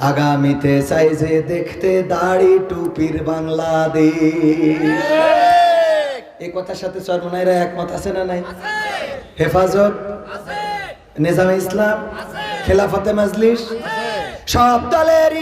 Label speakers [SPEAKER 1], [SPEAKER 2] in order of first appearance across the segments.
[SPEAKER 1] আগামীতে চাইছে দেখতে দাড়ি টুপির বাংলাদেশ। এই কথার সাথে চরমনাইরা একমত আছে না নাই? হেফাজত নিজাম ইসলাম খেলাফতে মাজলিস সব দলেরই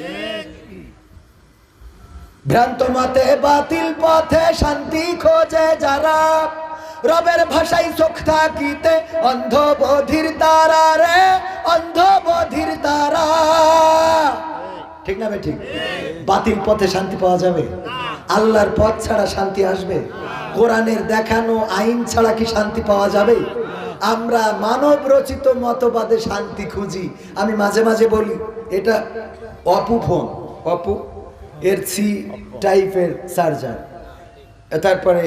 [SPEAKER 1] ভ্রান্ত মতে বাতিল পথে শান্তি খোঁজে যারা। রবের ভাষায় চোখ থাকিতে অন্ধ বধির তারা রে অন্ধ বধির তারা। ঠিক না ঠিক? বাতিল পথে শান্তি পাওয়া যাবে? আল্লাহর পথ ছাড়া শান্তি আসবে? কোরআনের দেখানো আইন ছাড়া কি শান্তি পাওয়া যাবে? আমরা মানব রচিত মতবাদে শান্তি খুঁজি। আমি মাঝে মাঝে বলি, এটা অপু ফোন। অপু? এর সি টাইপের চার্জার তারপরে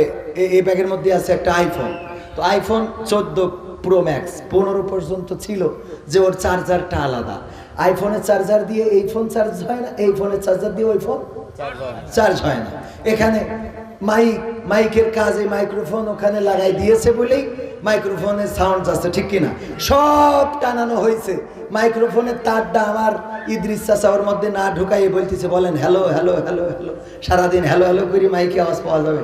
[SPEAKER 1] এই ব্যাগের মধ্যে আছে একটা আইফোন। তো আইফোন চোদ্দ প্রো ম্যাক্স পনেরো পর্যন্ত ছিল যে ওর চার্জারটা আলাদা। আইফোনের চার্জার দিয়ে এই ফোন চার্জ হয় না? এই ফোনের চার্জার দিয়ে ওই ফোন চার্জ হয় না। এখানে মাইক মাইকের কাজে মাইক্রোফোন ওখানে লাগাই দিয়েছে বলেই মাইক্রোফোনের সাউন্ড যাচ্ছে ঠিক কিনা? সব টানানো হয়েছে। মাইক্রোফোনের তারটা আমার ইদ্রিস চাচা ওর মধ্যে না ঢুকাইয়ে বলতেছে, বলেন, হ্যালো হ্যালো হ্যালো হ্যালো, সারাদিন হ্যালো হ্যালো করে, মাইকে আওয়াজ পাওয়া যাবে?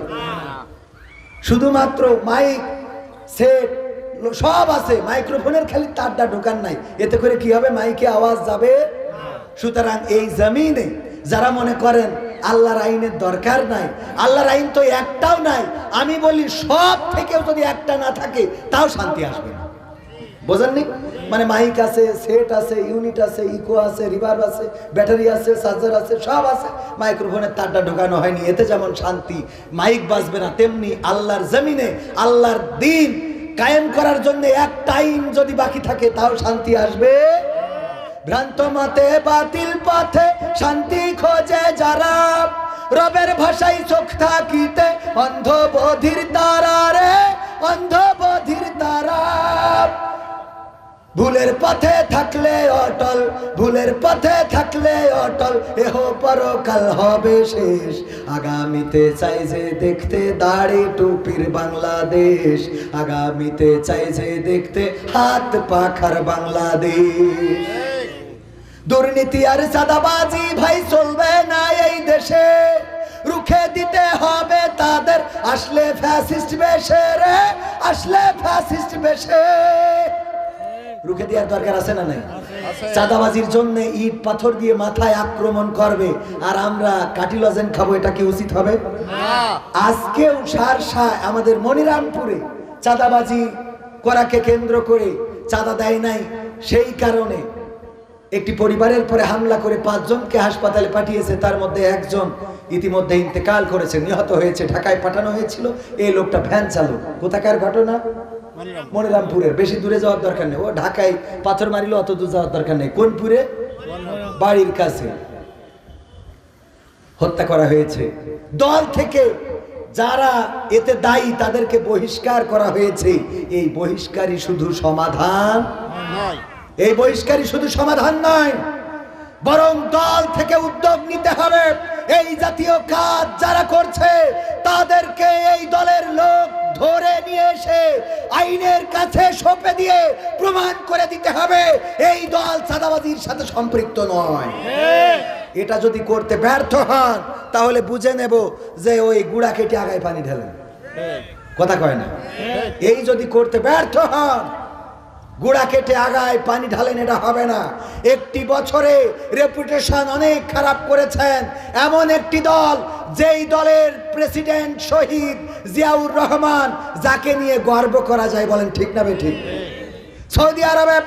[SPEAKER 1] শুধুমাত্র মাইক, সেট, সব আছে, মাইক্রোফোনের খালি তারটা ঢোকান নাই। এতে করে কি হবে? মাইকে আওয়াজ যাবে। সুতরাং এই জমিনে যারা মনে করেন আল্লাহর আইনের দরকার নাই, আল্লাহর আইন তো একটাও নাই, আমি বলি সব থেকেও যদি একটা না থাকে, তাও শান্তি আসবে না। বোঝেননি? মানে মাইক আছে সেট আছে ইউনিট আছে ইকো আছে রিভার্ব আছে ব্যাটারি আছে চার্জার আছে, সব আছে। মাইক্রোফোনের তারটা ঢোকানো হয়নি, এতে যেমন শান্তি। মাইক বাজবে না, তেমনি আল্লাহর জমিনে, আল্লাহর দিন কায়েম করার জন্য এক টাইম যদি বাকি থাকে, তাও শান্তি আসবে। ভ্রান্ত মতে বাতিল পথে শান্তি খোঁজে যারা। রবের ভাষায় চোখ থাকিতে অন্ধ বধির তারা রে অন্ধ বধির তারা। ভুলের পথে থাকলে অটল, ভুলের পথে থাকলে অটল, এহ পরকাল হবে শেষ। আগামীতে চাই যে দেখতে দাড়ি টুপির বাংলাদেশ, আগামীতে চাই যে দেখতে হাত পাখার বাংলাদেশ। দুর্নীতি আর চাঁদাবাজি ভাই, চলবে না এই দেশে। রুখে দিতে হবে তাদের, আসলে ফ্যাসিস্ট বেশে রে, আসলে ফ্যাসিস্ট বেশে। রুখে দেওয়ার দরকার আছে না নাই? চাঁদাবাজির জন্য ইট পাথর দিয়ে মাথায় আক্রমণ করবে আর আমরা কাটিলজেন খাব এটা কি উচিত হবে? আজকেও সারসা আমাদের মনিরামপুরে চাঁদাবাজি করাকে কেন্দ্র করে চাঁদা দেয় নাই। সেই কারণে একটি পরিবারের পরে হামলা করে পাঁচজনকে হাসপাতালে পাঠিয়েছে তার মধ্যে একজন ইতিমধ্যে ইন্তেকাল করেছে নিহত হয়েছে ঢাকায় পাঠানো হয়েছিল। এই লোকটা ভ্যান চালক। কোথাকার ঘটনা? মনিরামপুরের। বেশি দূরে যাওয়ার দরকার নেই। ও ঢাকায় পাথর মারিলে অত দূর যাওয়ার দরকার নেই। কোনপুরে? বাড়ির কাছে। হত্যা করা হয়েছে। দল থেকে যারা এতে দায়ী, তাদেরকে বহিষ্কার করা হয়েছে। এই বহিষ্কারই শুধু সমাধান। এই বহিষ্কারই শুধু সমাধান নয়, বরং দল থেকে উদ্যোগ নিতে হবে। এই জাতীয় কাজ যারা করছে, তাদেরকে এই দলের লোক ধরে নিয়ে এসে আইনের কাছে সঁপে দিয়ে প্রমাণ করে দিতে হবে, এই দল চাঁদাবাজির সাথে সম্পৃক্ত নয়। এটা যদি করতে ব্যর্থ হন, তাহলে বুঝে নেব যে ওই গুড়া কেটে আগায় পানি ঢেলেন। কথা কয় না? এই যদি করতে ব্যর্থ হন গোড়া কেটে আগায় পানি ঢালেন, এটা হবে না। একটি বছরে রেপুটেশন অনেক খারাপ করেছেন। এমন একটি দল, যেই দলের প্রেসিডেন্ট শহীদ জিয়াউর রহমান, যাকে নিয়ে গর্ব করা যায়, বলেন ঠিক না ঠিক সৌদি আরবে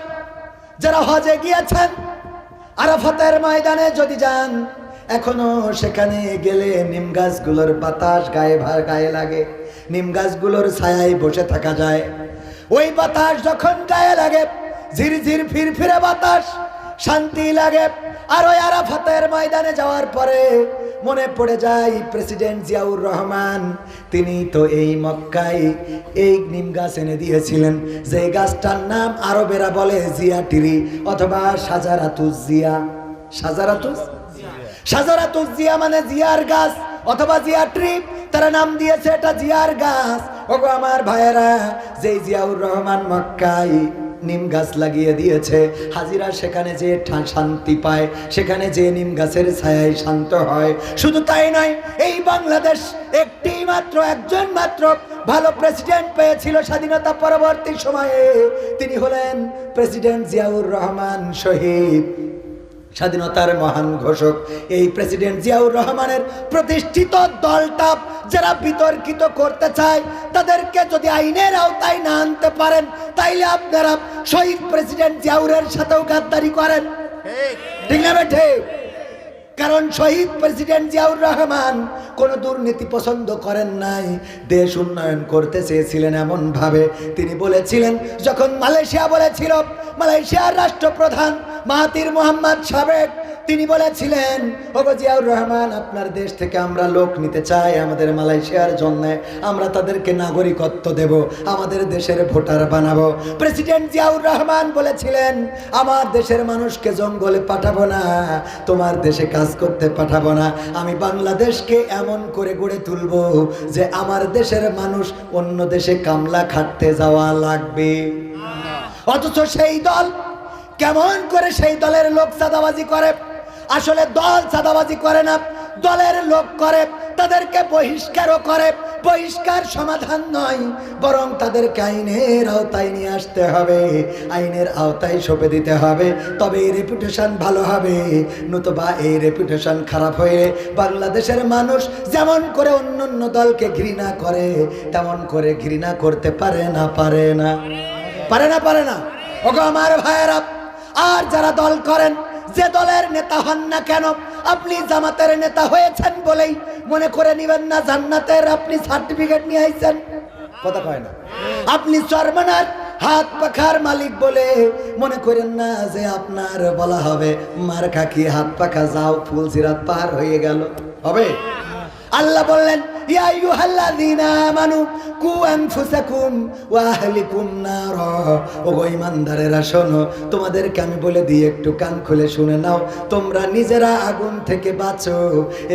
[SPEAKER 1] যারা হজে গিয়েছেন, আরাফাতের ময়দানে যদি যান, এখনও সেখানে গেলে নিম গাছগুলোর বাতাস গায়ে ভার গায়ে লাগে। নিম গাছগুলোর ছায়ায় বসে থাকা যায়। ওই বাতাস যখন গায়ে লাগে, ঝিরঝির ফিরফিরে বাতাস, শান্তি লাগে। আর ওই আরাফাতের ময়দানে যাওয়ার পরে মনে পড়ে যায় প্রেসিডেন্ট জিয়াউর রহমান। তিনি তো এই মক্কায় এই নিম গাছ এনে দিয়েছিলেন। যে গাছটার নাম আরবেরা বলে জিয়া টিরি, অথবা সাজারাতুজ জিয়া। সাজারাতুজ? সাজারাতুস জিয়া মানে জিয়ার গাছ, অথবা জিয়া ট্রিপ, তারা নাম দিয়েছে এটা জিয়ার গাছ। ওগো আমার ভাইয়েরা, যেই জিয়াউর রহমান মক্কায় নিম গাছ লাগিয়ে দিয়েছে, হাজিরা সেখানে যে শান্তি পায়, সেখানে যে নিম গাছের ছায়ায় শান্ত হয়, শুধু তাই নয়, এই বাংলাদেশ একটি মাত্র, একজন মাত্র ভালো প্রেসিডেন্ট পেয়েছিল স্বাধীনতা পরবর্তী সময়ে। তিনি হলেন প্রেসিডেন্ট জিয়াউর রহমান শহীদ। স্বাধীনতার মহান ঘোষক। এই প্রেসিডেন্ট জিয়াউর রহমানের প্রতিষ্ঠিত দলটা যারা বিতর্কিত করতে চায় তাদেরকে যদি আইনের আওতায় না আনতে পারেন তাইলে আপনারা শহীদ প্রেসিডেন্ট জিয়াউরের সাথেও গাদ্দারি করেন। ঠিক। না বেঠে কারণ শহীদ প্রেসিডেন্ট জিয়াউর রহমান কোনো দুর্নীতি পছন্দ করেন নাই। দেশ উন্নয়ন করতে চেয়েছিলেন এমনভাবে। তিনি বলেছিলেন, যখন মালয়েশিয়া বলেছিল, মালয়েশিয়ার রাষ্ট্রপ্রধান মাহাতির মোহাম্মদ সাবেক তিনি বলেছিলেন জিয়াউর রহমান, আপনার দেশ থেকে আমরা লোক নিতে চাই আমাদের মালয়েশিয়ার জন্য। আমরা তাদেরকে নাগরিকত্ব দেব, আমাদের দেশের ভোটার বানাবো। প্রেসিডেন্ট জিয়াউর রহমান বলেছিলেন, আমার দেশের মানুষকে জঙ্গলে পাঠাবো না, তোমার দেশে কাজ করতে পাঠাবো না। আমি বাংলাদেশকে এমন করে গড়ে তুলবো যে আমার দেশের মানুষ অন্য দেশে কামলা খাটতে যাওয়া লাগবে। অথচ সেই দল, কেমন করে সেই দলের লোক চাঁদাবাজি করে? আসলে দল চাঁদাবাজি করে না, দলের লোক করে, তাদেরকে বহিষ্কারও করে। বহিষ্কার সমাধান নয়, বরং তাদেরকে আইনের আওতায় নিয়ে আসতে হবে। আইনের আওতায় সঁপে দিতে হবে, তবে এই রেপুটেশন ভালো হবে। নতুবা এই রেপুটেশন খারাপ হয়ে বাংলাদেশের মানুষ যেমন করে অন্য অন্য দলকে ঘৃণা করে, তেমন করে ঘৃণা করতে পারে না পারে না। পারে না পারে না। ওগো আমার ভাইয়েরা, আর যারা দল করেন যে দলের নেতা হন না কেন, আপনি জামাতের নেতা হয়েছেন বলেই মনে করে নিবেন না জান্নাতের আপনি সার্টিফিকেট নিয়ে আইছেন। কথা কয় না। আপনি চরমানার হাত পাখার মালিক বলে মনে করেন না যে আপনার বলা হবে, মার খাকি হাত পাখা যাও, ফুল সিরাত পার হয়ে গেল। হবে? আল্লাহ বললেন ইয়া আইয়ুহাল্লাযীনা আমানু, কু আনফুসাকুম ওয়া আহলিকুম নার। ও গো ঈমানদারেরা, শোনো, তোমাদেরকে আমি বলে দিই, একটু কান খুলে শুনে নাও। তোমরা নিজেরা আগুন থেকে বাঁচো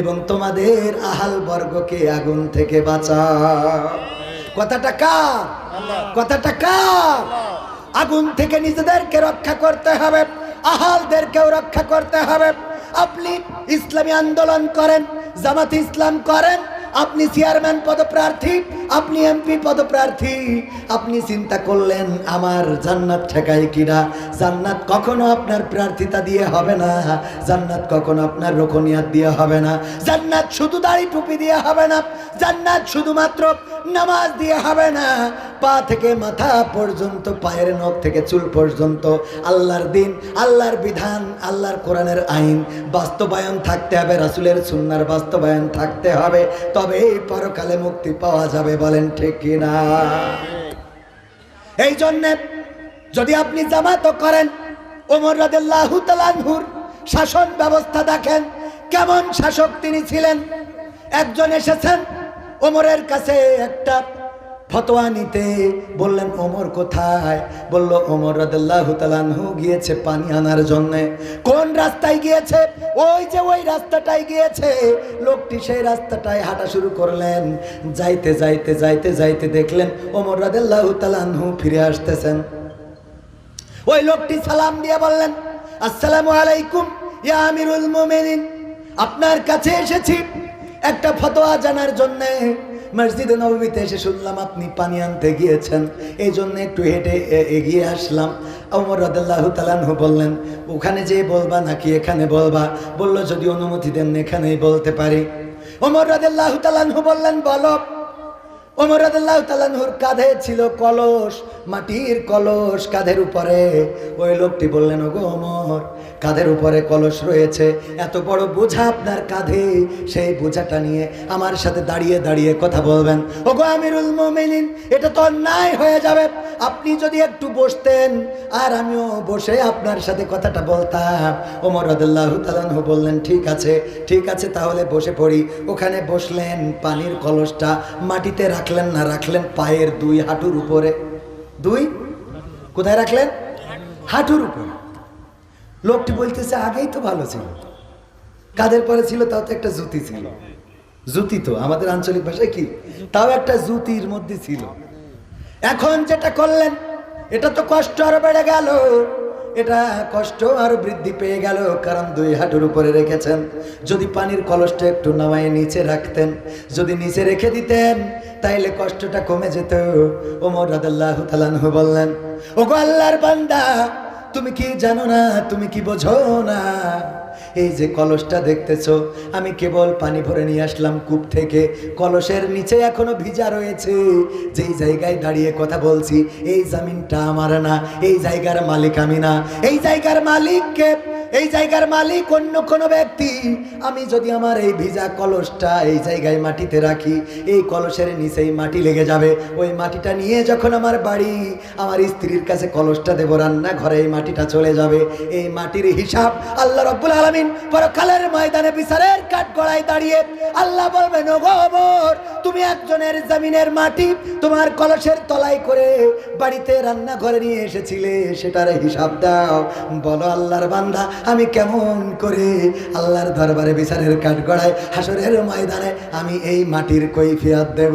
[SPEAKER 1] এবং তোমাদের আহাল বর্গকে আগুন থেকে বাঁচাও। কথাটা কার? কথাটা কার? আগুন থেকে নিজেদেরকে রক্ষা করতে হবে, আহালদেরকেও রক্ষা করতে হবে। আপনি ইসলামী আন্দোলন করেন, জামাত ইসলাম করেন আপনি চেয়ারম্যান পদপ্রার্থী, আপনি এমপি পদপ্রার্থী। আপনি চিন্তা করলেন, আমার জান্নাত ঠেকায় কিনা? জান্নাত কখনো আপনার প্রার্থিতা দিয়ে হবে না। জান্নাত কখনো আপনার রোকনিয়াত দিয়ে হবে না। জান্নাত শুধু দাড়ি টুপি দিয়ে হবে না। জান্নাত শুধুমাত্র নামাজ দিয়ে হবে না। পা থেকে মাথা পর্যন্ত, পায়ের নখ থেকে চুল পর্যন্ত। আল্লাহর দিন, আল্লাহর বিধান, আল্লাহর কোরআনের আইন। বাস্তবায়ন থাকতে হবে, রাসুলের সুন্নার বাস্তবায়ন থাকতে হবে। তবে এই পরকালে মুক্তি পাওয়া যাবে বলেন ঠিক না এই জন্যে যদি আপনি জামাত করেন, ওমর রাদিল্লাহু শাসন ব্যবস্থা দেখেন, কেমন শাসক তিনি ছিলেন? একজন এসেছেন, ওমরের কাছে একটা ফতোয়া নিতে বললেন, ওমর কোথায়? বলল, ওমর রাদিল্লাহু তাআলাহু গিয়েছে পানি আনার জন্য। কোন রাস্তায় গিয়েছে? ওই যে ওই রাস্তাটায় গিয়েছে। লোকটি সেই রাস্তাটায় হাঁটা শুরু করলেন। যাইতে যাইতে যাইতে যাইতে দেখলেন, ওমর রাদিল্লাহু তাআলাহু ফিরে আসতেছেন। ওই লোকটি সালাম দিয়ে বললেন, আসসালামু আলাইকুম, ইয়া আমিরুল মুমিনিন। আপনার কাছে এসেছি একটা ফতোয়া জানার জন্য। মসজিদে নবমীতে এসে শুনলাম আপনি পানি আনতে গিয়েছেন। এই জন্য একটু হেঁটে এগিয়ে আসলাম। অমর রদাল্লাহ তালানহু বললেন, ওখানে যেয়ে বলবা নাকি এখানে বলবা? বলল, যদি অনুমতি দেন এখানেই বলতে পারি। অমর রদাল্লাহ তালানহু বললেন, বলো। ওমর রাদিয়াল্লাহু তাআলাহুর কাঁধে ছিল কলস, মাটির কলস কাঁধের উপরে। ওই লোকটি বললেন, ওগো ওমর, কাঁধের উপরে কলস রয়েছে। এত বড় বোঝা আপনার কাঁধে। সেই বোঝাটা নিয়ে আমার সাথে দাঁড়িয়ে দাঁড়িয়ে কথা বলবেন। ওগো আমিরুল মুমিনিন, এটা তো অন্যায় হয়ে যাবে। আপনি যদি একটু বসতেন, আর আমিও বসে আপনার সাথে কথাটা বলতাম। ওমর রাদিয়াল্লাহু তাআলাহু বললেন, ঠিক আছে ঠিক আছে, তাহলে বসে পড়ি। ওখানে বসলেন, পানির কলসটা মাটিতে রাখলেন না রাখলেন পায়ের দুই হাঁটুর উপরে? দুই? কোথায় রাখলেন? হাঁটুর উপরে। লোকটি বলতেছে, আগেই তো ভালো ছিল। কাদের পরে ছিল তাও তো একটা জুতি ছিল। জুতি তো, আমাদের আঞ্চলিক ভাষায় কি? তাও একটা জুতির মধ্যে ছিল। এখন যেটা করলেন, এটা তো কষ্ট আরও বেড়ে গেল। এটা কষ্ট আর বৃদ্ধি পেয়ে গেল, কারণ দুই হাঁটুর উপরে রেখেছেন। যদি পানির কলসটা একটু নামায় নিচে রাখতেন, যদি নিচে রেখে দিতেন, তাইলে কষ্টটা কমে যেত। ওমর রাদাল্লাহ তালানহু বললেন, ওগো আল্লাহর বান্দা তুমি কি জানো না? তুমি কি বোঝো না? এই যে কলসটা দেখতেছ, আমি কেবল পানি ভরে নিয়ে আসলাম কূপ থেকে। কলসের নিচে এখনও ভিজা রয়েছে। যেই জায়গায় দাঁড়িয়ে কথা বলছি, এই জামিনটা আমার না, এই জায়গার মালিক আমি না। এই জায়গার মালিককে এই জায়গার মালিক অন্য কোনো ব্যক্তি। আমি যদি আমার এই ভিজা কলসটা এই জায়গায় মাটিতে রাখি, এই কলসের নিচেই মাটি লেগে যাবে। ওই মাটিটা নিয়ে যখন আমার বাড়ি, আমার স্ত্রীর কাছে কলসটা দেবো রান্না ঘরে এই মাটিটা চলে যাবে। এই মাটির হিসাব আল্লাহ রব্বুল আলমিন পরকালের ময়দানে বিচারের কাঠ গড়ায় দাঁড়িয়ে আল্লাহ বলবে ও গোবর, তুমি একজনের জমিনের মাটি তোমার কলসের তলায় করে বাড়িতে রান্না ঘরে নিয়ে এসেছিলে, সেটার হিসাব দাও। বলো আল্লাহর বান্দা আমি কেমন করে আল্লাহর দরবারে বিচারের কাঠ গড়ায় হাসরের ময়দানে আমি এই মাটির কৈফিয়াত দেব।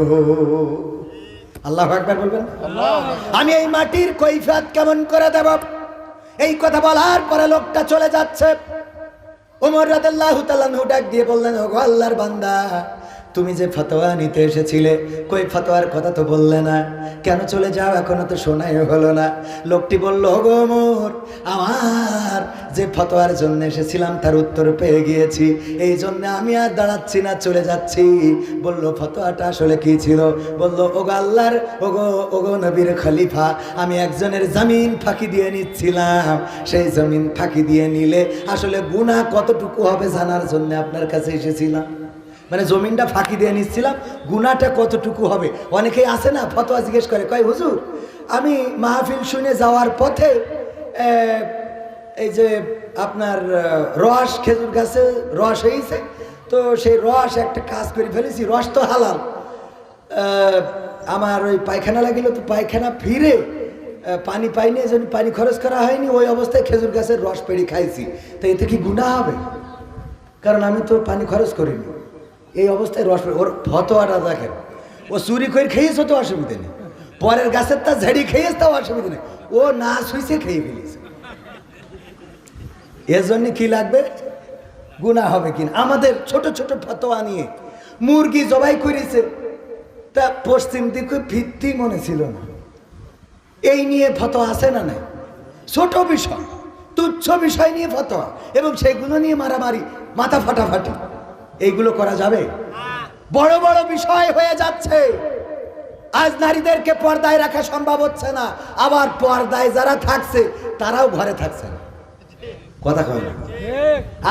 [SPEAKER 1] আল্লাহ একবার বলবেন? আমি এই মাটির কৈফিয়াত কেমন করে দেব? এই কথা বলার পরে লোকটা চলে যাচ্ছে। ওমর রাদাল্লাহু তাআলাহু ডাক দিয়ে বললেন ওগো আল্লাহর বান্দা তুমি যে ফতোয়া নিতে এসেছিলে কই ফতোয়ার কথা তো বললে না। কেন চলে যাও? এখনও তো শোনাই হলো না। লোকটি বলল ওগো ওমর আমার যে ফতোয়ার জন্য এসেছিলাম, তার উত্তর পেয়ে গিয়েছি। এই জন্য আমি আর দাঁড়াচ্ছি না, চলে যাচ্ছি। বলল, ফতোয়াটা আসলে কি ছিল? বলল, ওগো আল্লাহর, ওগো ওগো নবীর খলিফা, আমি একজনের জমিন ফাঁকি দিয়ে নিচ্ছিলাম। সেই জমিন ফাঁকি দিয়ে নিলে আসলে গুণা কতটুকু হবে জানার জন্য আপনার কাছে এসেছিলাম। মানে জমিনটা ফাঁকি দিয়ে নিচ্ছিলাম গুণাটা কতটুকু হবে? অনেকেই আসে না, ফতোয়া জিজ্ঞেস করে, কয় হুজুর, আমি মাহফিল শুনে যাওয়ার পথে এই যে আপনার রস খেজুর গাছে রস হয়েছে, তো সেই রস একটা কাজ করে ফেলেছি, রস তো হালাল। আমার ওই পায়খানা লাগিল, তো পায়খানা ফিরে পানি পাইনি জন্য পানি খরচ করা হয়নি, ওই অবস্থায় খেজুর গাছের রস পেড়ে খাইছি। তো এতে কি গুণা হবে? কারণ আমি তো পানি খরচ করিনি। এই অবস্থায় রস ওর ফতোয়াটা দেখেন। ও চুরি করে খেয়েছে তো অসুবিধা নেই। পরের গাছের তা ঝাড়ি খেয়েছে, তাও অসুবিধা নেই। ও না শুইছে, খেয়ে ফেলেছে। এর জন্য কি লাগবে? গুণা হবে কিনা? আমাদের ছোট ছোট ফতোয়া নিয়ে মুরগি জবাই করেছে, তা পশ্চিম দিকে ভিত্তি মনে ছিল না। এই নিয়ে ফতোয়া আছে না নাই? ছোট বিষয়, তুচ্ছ বিষয় নিয়ে ফতোয়া, এবং সেগুলো নিয়ে মারামারি, মাথা ফাটাফাটি। এইগুলো করা যাবে? বড় বড় বিষয় হয়ে যাচ্ছে। আজ নারীদেরকে পর্দায় রাখা সম্ভব হচ্ছে না। আবার পর্দায় যারা থাকছে, তারাও ঘরে থাকছে না। কথা কয় না।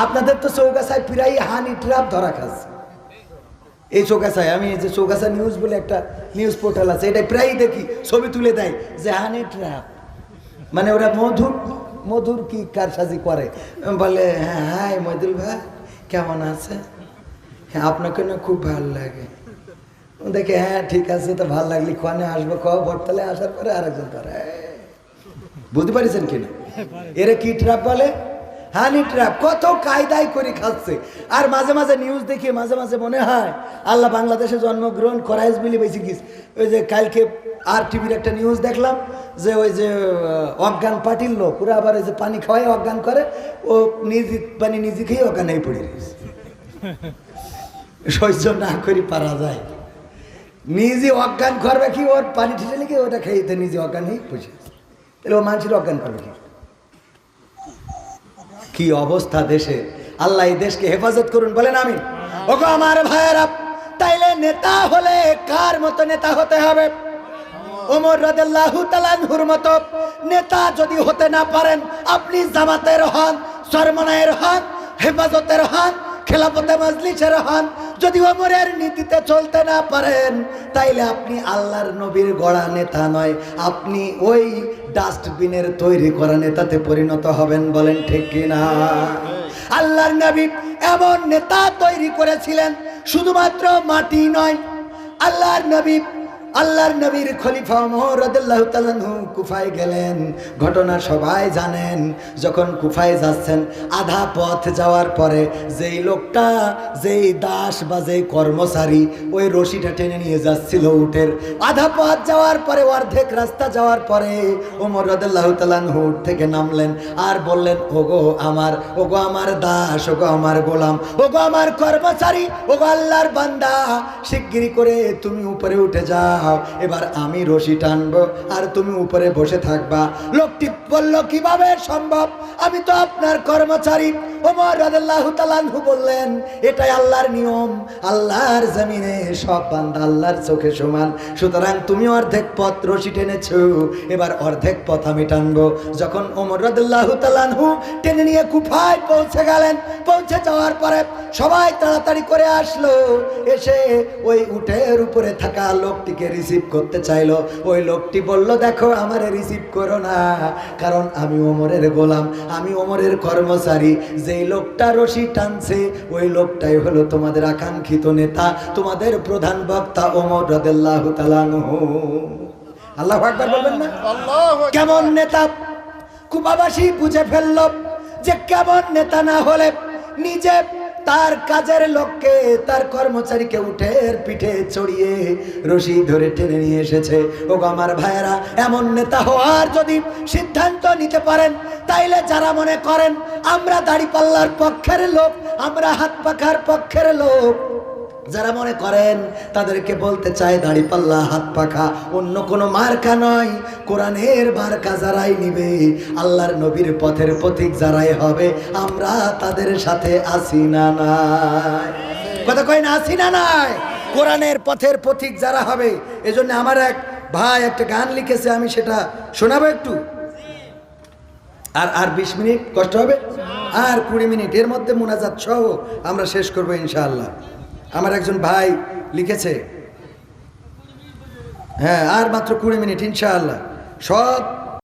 [SPEAKER 1] আপনাদের তো চৌকাছায় প্রায় হানি ট্রাপ ধরা খাচ্ছে এই চৌকাছায়, আমি যে চৌকাছা নিউজ বলে একটা নিউজ পোর্টাল আছে এটা প্রায়ই দেখি, ছবি তুলে দেয় যে হানি ট্রাপ। মানে ওরা মধুর মধুর কি কারসাজি করে। বলে হ্যাঁ হাই মধুর ভাই, কেমন আছে হ্যাঁ আপনাকে না খুব ভালো লাগে। দেখে হ্যাঁ ঠিক আছে, তো ভালো লাগলি কোয়ানে আসব ক বটতলে আসার পরে আরেকজন ধরে। বুঝতে পারিছেন কিনা? এরা কি ট্রাপ বলে? হানি ট্র্যাপ, কত কায়দায় করে খাচ্ছে। আর মাঝে মাঝে নিউজ দেখি, মাঝে মাঝে মনে হয়, আল্লাহ বাংলাদেশে জন্মগ্রহণ করাইস বলে বেশি গিস। ওই যে কালকে আর টিভির একটা নিউজ দেখলাম, যে ওই যে অজ্ঞান পাটির লোক, ওরা আবার ওই যে পানি খাওয়াই অজ্ঞান করে, ও নিজে পানি নিজে খেয়ে অজ্ঞান হয়ে পড়ে রয়েছে সহ্য না করি, পারা যায়। নিজে অজ্ঞান করবে কি ওর? পানি ঠিসে লিখে ওটা খেয়ে নিজে অজ্ঞান হয়ে আছে। তাহলে ও মানুষের অজ্ঞান করবে কি? কি অবস্থা দেশে? আল্লাহ এই দেশকে হেফাজত করুন, বলেন আমি ওগো আমার ভাইয়েরা, তাইলে নেতা হলে কার মতো নেতা হতে হবে? ওমর রাদিয়াল্লাহু তাআলার মতো নেতা যদি হতে না পারেন, আপনি জামাতের হন, সরমনায়ের হন, হেফাজতের হন, খেলাফতে মজলিসের হন, যদি ওমরের নীতিতে চলতে না পারেন, তাইলে আপনি আল্লাহর নবীর গড়া নেতা নয়। আপনি ওই ডাস্টবিনের তৈরি করা নেতাতে পরিণত হবেন বলেন ঠিক কিনা? আল্লাহর নবী এমন নেতা তৈরি করেছিলেন, শুধুমাত্র মাটি নয়, আল্লাহর নবী আল্লাহর নবীর খলিফা তালানহু কুফায় গেলেন। ঘটনা সবাই জানেন। যখন কুফায় যাচ্ছেন, আধা পথ যাওয়ার পরে যেই লোকটা, যেই দাস বা যেই কর্মচারী, ওই রশিটা টেনে নিয়ে যাচ্ছিল উটের। আধা পথ যাওয়ার পরে, অর্ধেক রাস্তা যাওয়ার পরে ওমর রদুল্লাহ তালানহু উট থেকে নামলেন আর বললেন, ওগো আমার ওগো আমার দাস, ওগো আমার গোলাম, ওগো আমার কর্মচারী, ওগো আল্লাহর বান্দা শিগগিরি করে তুমি উপরে উঠে যাও। এবার আমি রশি টানবো আর তুমি উপরে বসে থাকবা। লোকটি বলল, কীভাবে সম্ভব? আমি তো আপনার কর্মচারী। ওমর রাদিয়াল্লাহু তাআলাহু বললেন, এটাই আল্লাহর নিয়ম। আল্লাহর জমিনে সব বান্দা আল্লাহর চোখে সমান। সুতরাং তুমি অর্ধেক পথ রশি টেনেছো, এবার অর্ধেক পথ আমি টানবো। যখন ওমর রাদিয়াল্লাহু তাআলাহু টেনে নিয়ে কুফায় পৌঁছে গেলেন, পৌঁছে যাওয়ার পরে সবাই তাড়াতাড়ি করে আসলো। এসে ওই উটের উপরে থাকা লোকটিকে রিসিভ করতে চাইলো। ওই লোকটি বলল, দেখো, আমারে রিসিভ করো না, কারণ আমি ওমরের গোলাম। আমি ওমরের কর্মচারী যেই লোকটা রশি টানছে ওই লোকটাই হলো তোমাদের আকাঙ্ক্ষিত নেতা তোমাদের প্রধান বক্তা ওমর রদেল্লাহ তালানহু আল্লাহ আকবার বলবেন না? কেমন নেতা? কুবাবাসী বুঝে ফেলল যে কেমন নেতা না হলে নিজে তার কাজের লোককে, তার কর্মচারীকে উঠের পিঠে চড়িয়ে রশি ধরে টেনে নিয়ে এসেছে। ও আমার ভাইয়েরা, এমন নেতা হওয়ার যদি সিদ্ধান্ত নিতে পারেন, তাইলে যারা মনে করেন, আমরা দাড়িপাল্লার পক্ষের লোক, আমরা হাত পাখার পক্ষের লোক যারা মনে করেন তাদেরকে বলতে চায়, দাড়ি পাল্লা, হাত পাখা, অন্য কোনো মার্কা নয়। কোরআনের মার্কা যারাই নিবে, আল্লাহর নবীর পথের প্রতীক যারাই হবে, আমরা তাদের সাথে আসি না নাই। কথা কয় না আসি না নাই? কোরআনের পথের প্রতীক যারা হবে, এজন্য আমার এক ভাই একটা গান লিখেছে, আমি সেটা শোনাবো একটু? আর আর বিশ মিনিট কষ্ট হবে? আর কুড়ি মিনিট, এর মধ্যে মোনাজাত সহ আমরা শেষ করব ইনশাআল্লাহ। আমার একজন ভাই লিখেছে। হ্যাঁ আর মাত্র কুড়ি মিনিট ইনশাআল্লাহ। সব